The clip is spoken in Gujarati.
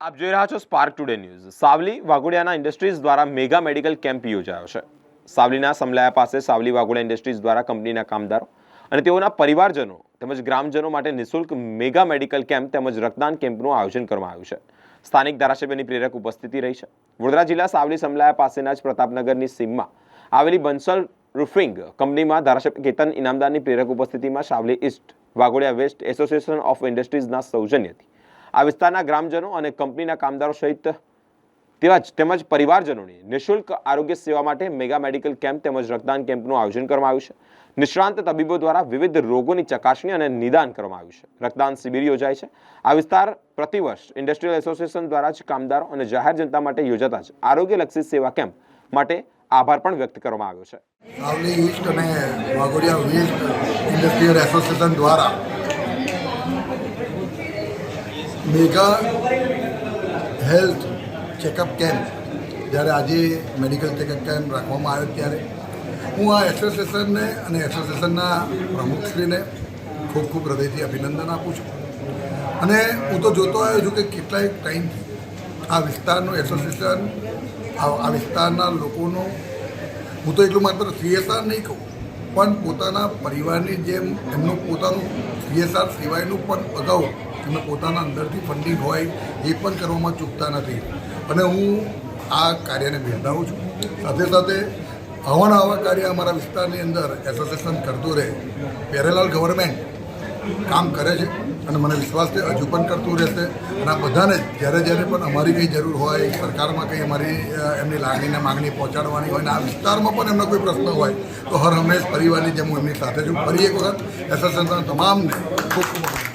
આપ જોઈ રહ્યા છો સ્પાર્ક ટુડે ન્યૂઝ સાવલી વાઘોડિયાના ઇન્ડસ્ટ્રીઝ દ્વારા મેગા મેડિકલ કેમ્પ યોજાયો છે. સાવલીના સમલાયા પાસે સાવલી વાઘોડિયા ઇન્ડસ્ટ્રીઝ દ્વારા કંપનીના કામદારો અને તેઓના પરિવારજનો તેમજ ગ્રામજનો માટે નિઃશુલ્ક મેગા મેડિકલ કેમ્પ તેમજ રક્તદાન કેમ્પનું આયોજન કરવામાં આવ્યું છે. સ્થાનિક ધારાસભ્યની પ્રેરક ઉપસ્થિતિ રહી છે. વડોદરા જિલ્લા સાવલી સમલાયા પાસેના જ પ્રતાપનગરની સીમમાં આવેલી બંસલ રૂફિંગ કંપનીમાં ધારાસભ્ય કેતન ઇનામદારની પ્રેરક ઉપસ્થિતિમાં Savli east Waghodia west association of ઇન્ડસ્ટ્રીઝના સૌજન્યથી આ વિસ્તારના ગ્રામજનો અને કંપનીના કામદારો સહિત તેવા તેમજ પરિવારજનોની નિઃશુલ્ક આરોગ્ય સેવા માટે મેગા મેડિકલ કેમ્પ તેમજ રક્તદાન કેમ્પનું આયોજન કરવામાં આવ્યું છે. નિષ્ણાંત તબીબો દ્વારા વિવિધ રોગોની ચકાસણી અને નિદાન કરવામાં આવ્યું છે. રક્તદાન શિબિર યોજાય છે. આ વિસ્તાર પ્રતિવર્ષ ઇન્ડસ્ટ્રીયલ એસોસિએશન દ્વારા જ કામદારો અને જાહેર જનતા માટે યોજાતા જ આરોગ્યલક્ષી સેવા કેમ્પ માટે આભાર પણ વ્યક્ત કરવામાં આવ્યો છે. સાવલી અને વાઘોડિયા વેસ્ટ ઇન્ડસ્ટ્રીયલ એસોસિએશન દ્વારા મેગા હેલ્થ ચેકઅપ કેમ્પ, જ્યારે આજે મેડિકલ ચેકઅપ કેમ્પ રાખવામાં આવ્યો ત્યારે, હું આ એસોસિએશનને અને એસોસિએશનના પ્રમુખશ્રીને ખૂબ ખૂબ હૃદયથી અભિનંદન આપું છું. અને હું તો જોતો આવ્યો છું કે કેટલાય ટાઈમથી આ વિસ્તારનું એસોસિએશન આ વિસ્તારના લોકોનું, હું તો એટલું માત્ર સીએસઆર નહીં કહું પણ પોતાના પરિવારની જેમ એમનું પોતાનું સીએસઆર સિવાયનું પણ અગાઉ એમને પોતાના અંદરથી ફંડિંગ હોય એ પણ કરવામાં ચૂકતા નથી. અને હું આ કાર્યને બિરદાવું છું. સાથે સાથે આવા આવા કાર્ય અમારા વિસ્તારની અંદર એસોસિએશન કરતું રહે. પેરેલાલ ગવર્મેન્ટ કામ કરે છે અને મને વિશ્વાસ છે હજુ પણ કરતું રહેશે. અને આ બધાને જ્યારે જ્યારે પણ અમારી કંઈ જરૂર હોય, સરકારમાં કંઈ અમારી એમની લાગણીને માગણી પહોંચાડવાની હોય ને આ વિસ્તારમાં પણ એમનો કોઈ પ્રશ્ન હોય, તો હર હંમેશ પરિવારની જેમ હું એમની સાથે છું. ફરી એક વખત એસોસિએશનના તમામને ખૂબ ખૂબ